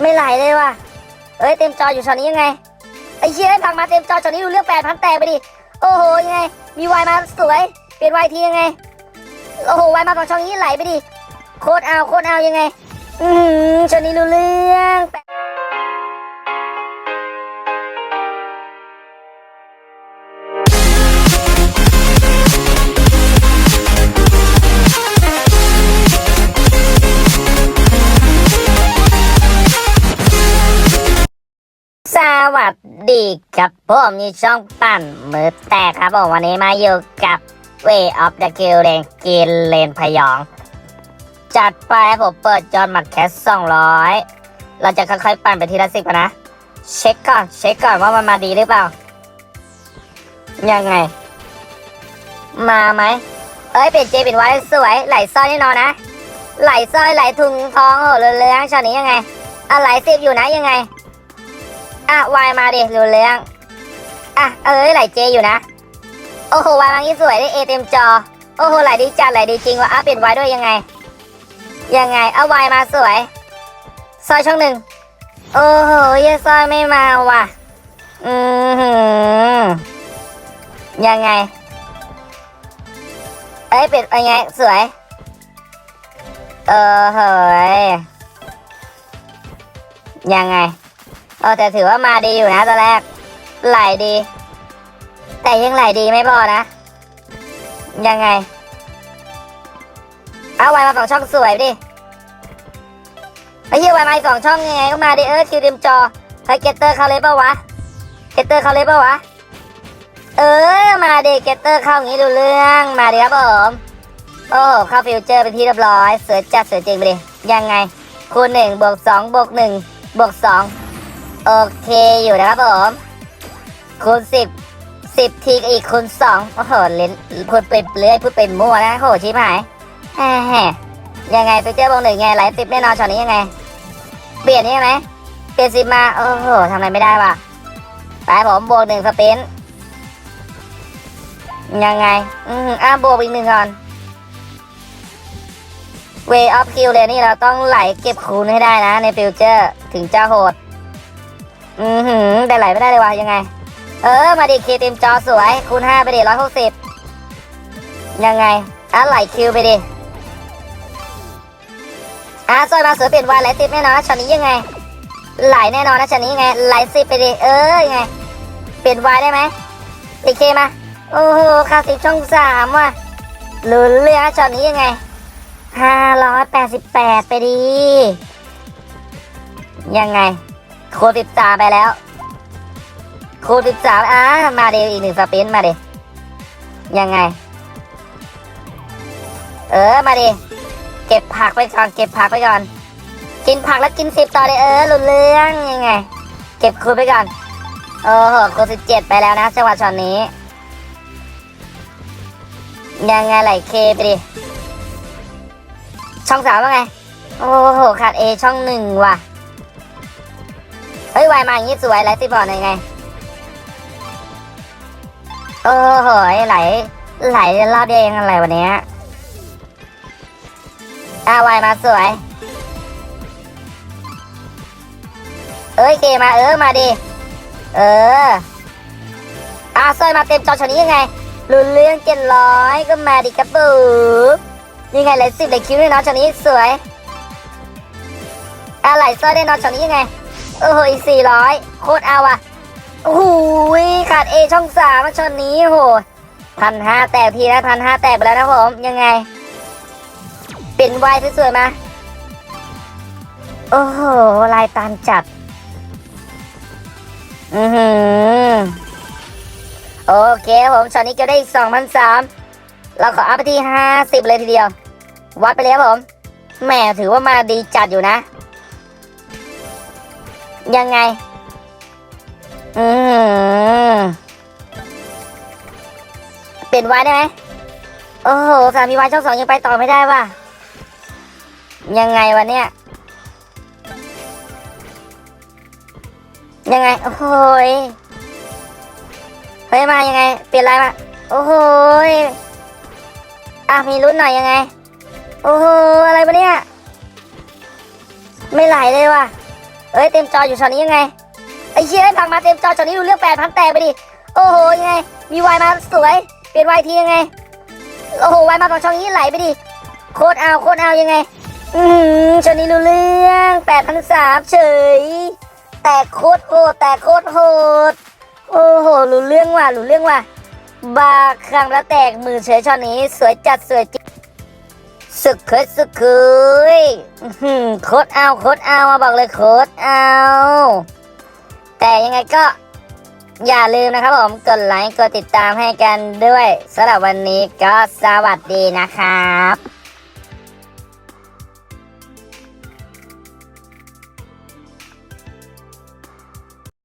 ไม่ไหลเลยว่ะ เอ้ยเต็มจออยู่ช็อตนี้ยังไง ไอ้เชี่ยให้พังมาเต็มจอช็อตนี้ดูเรื่องแปดพันแตกไปดิ โอ้โหยังไง มีวายมาสวย เปลี่ยนวายทียังไง โอ้โหวายมาของช่องนี้ไหลไปดิ โคตรเอาโคตรเอายังไง อือช็อตนี้รู้เรื่อง วัสดีครับผมนี่ช่องปั่นมือแตกครับผมวันนี้มาอยู่กับ Way of the Kill เลนกินเลนพยอง จัดไปผมเปิดจอนมัดแคสสองร้อยเราจะค่อยๆปั่นไปทีละสิบนะ เช็คก่อน เช็คก่อนว่ามันมาดีหรือเปล่า ยังไง มาไหมเอ้ยเป็นเจเป็นไว้สวย ไหลสร้อยแน่นอนนะ ไหลสร้อยไหลถุงทองโหเรืองๆช็อตนี้ยังไงอะไหลสิบอยู่นะยังไง อะวายมาเดิรู้เรื่อง อะเอ้ยไหลเจอยู่นะ โอ้โหวายมางี้สวยได้เอเต็มจอ โอ้โหไหลดีจัดไหลดีจริงว่ะอะเปลี่ยนวายด้วยยังไง ยังไงเอาวายมาสวย ซอยช่องหนึ่ง โอ้โหเยซอยไม่มาว่ะ อือหือยังไง เอ้ยเป็ดยังไงสวย เออเฮ้ยยังไง เออแต่ถือว่ามาดีอยู่นะตอนแรก ไหลดี แต่ยังไหลดีไม่พอนะ ยังไง เอาไว้มาสองช่องสวยดิไอ้เหี้ยไวมาสองช่องยังไงก็มาดิเออคิวเต็มจอไฮเกตเตอร์เขาเลยปะวะเกตเตอร์เขาเลยปะวะ เออ มาดิเกตเตอร์เข้าอย่างนี้ดูเรื่องมาดิครับผมโอ้เข้าฟิวเจอร์เป็นที่เรียบร้อย เสวยจัดเสวยจริงไปดิยังไงคูณหนึ่งบวกสองบวกหนึ่งบวกสอง โอเคอยู่นะครับผมคูณสิบสิบทีก็อีกคูณสองโอ้โหเล่นพูดไปเรื่อยพูดเป็นมั่วนะโหชิบหายแหมยังไงไปเจอบงหนึ่งไงไหลสิบแน่นอนช็อตนี้ยังไง เปลี่ยนนี่ไหมเปลี่ยนสิบมาโอ้โหทำอะไรไม่ได้ว่ะไปผมบวกหนึ่งสปินยังไง อืมอะบวกอีกหนึ่งก่อน Way of Kill เลยนี่เราต้องไหลเก็บคูณให้ได้นะในฟิวเจอร์ถึงจะโหด อือหือแต่ไหลไม่ได้เลยวะยังไง เออ มาดิเคเต็มจอสวย คูณห้าไปดิร้อยหกสิบยังไงอะไหลคิวไปดิอะซอยมาเสือเปลี่ยนวายไหลสิบแน่นอนช็อตนี้ยังไง ไหลแน่นอนนะช็อตนี้ยังไงไหลสิบไปดิเออยังไง เปลี่ยนวายได้ไหมอีเคมาโอ้โหคาสิบช่องสามว่ะลุนเรือช็อตนี้ยังไงห้าร้อยแปดสิบแปดไปดิยังไง โคสิบสามไปแล้วโคสิบสามอะมาเดีอีกหนึ่งสปินมาดิยังไง เออมาดิเก็บผักไปก่อน เก็บผักไปก่อน กินผักแล้วกินสิบต่อเลยเออรุนเรื่องยังไง เก็บคูณไปก่อนโอ้โหคูสิบเจ็ดไปแล้วนะจังหวะช็อตนี้ ยังไงไหลเคไปดิช่องสามว่าไง โอ้โหขาดเอช่องหนึ่งว่ะ เฮ้ยวายมาอย่างนี้สวยไหลสิบอลยังไง โอ้โหไหลไหลรอบเดียวเองอะไรวันนี้อาวายมาสวย เอ้ยเกมาเออมาดิ เอออาซอยมาเต็มจอชนี้ยังไงรุนเรื่องเจ็ดร้อยก็มาดิกระปุกยังไงไหลสิบไหลคิ้วด้วยเนาะชนี้สวยอะไหลซอยได้นอนชนี้ยังไง โอ้โหอีกสี่ร้อยโคตรเอาอะโอ้โหขาดเอช่องสามมาชนนี้โหพันห้าแตกทีนะพันห้าแตกไปแล้วนะผมยังไง เป็นวายสวยๆมา โอ้โหลายตันจัดอือหือ โอเคผมช็อตนี้เก็บได้อีกสองพันสามเราขออัพไปที่ห้าสิบเลยทีเดียว วัดไปเลยครับผมแหมถือว่ามาดีจัดอยู่นะ ยังไง อืมเปลี่ยนไว้ได้ไหมโอ้โหสามีไว้ช่องสองยังไปต่อไม่ได้ว่ะ ยังไงวะเนี่ยยังไง โอ้โหเฮ้ยมายังไง เปลี่ยนอะไรมา โอ้โหอะมีรุ่นหน่อยยังไง โอ้โหอะไรวะเนี่ย ไม่ไหลเลยว่ะ เอ้ยเต็มจออยู่ช็อตนี้ยังไงไอ้เชี่ยพังมาเต็มจอช็อตนี้ดูเรื่องแปดพันแตกไปดิโอ้โหยังไง มีวายมาสวยเปลี่ยนวายทียังไงโอ้โหวายมาฝั่งช่องนี้ไหลไปดิโคตรเอาโคตรเอายังไง อือหือช็อตนี้รู้เรื่องแปดพันสามเฉยแตกโคตรโหดแตกโคตรโหดโอ้โหรู้เรื่องว่ะรู้เรื่องว่ะบาครั้งแล้วแตกมือเฉยช็อนี้ สวยจัดสวยจริง สุดเคยสุดเคยอื้อหือโคตรเอาโคตรเอามาบอกเลยโคตรเอา แต่ยังไงก็อย่าลืมนะครับผมกดไลค์กดติดตามให้กันด้วยสำหรับวันนี้ก็สวัสดีนะครับ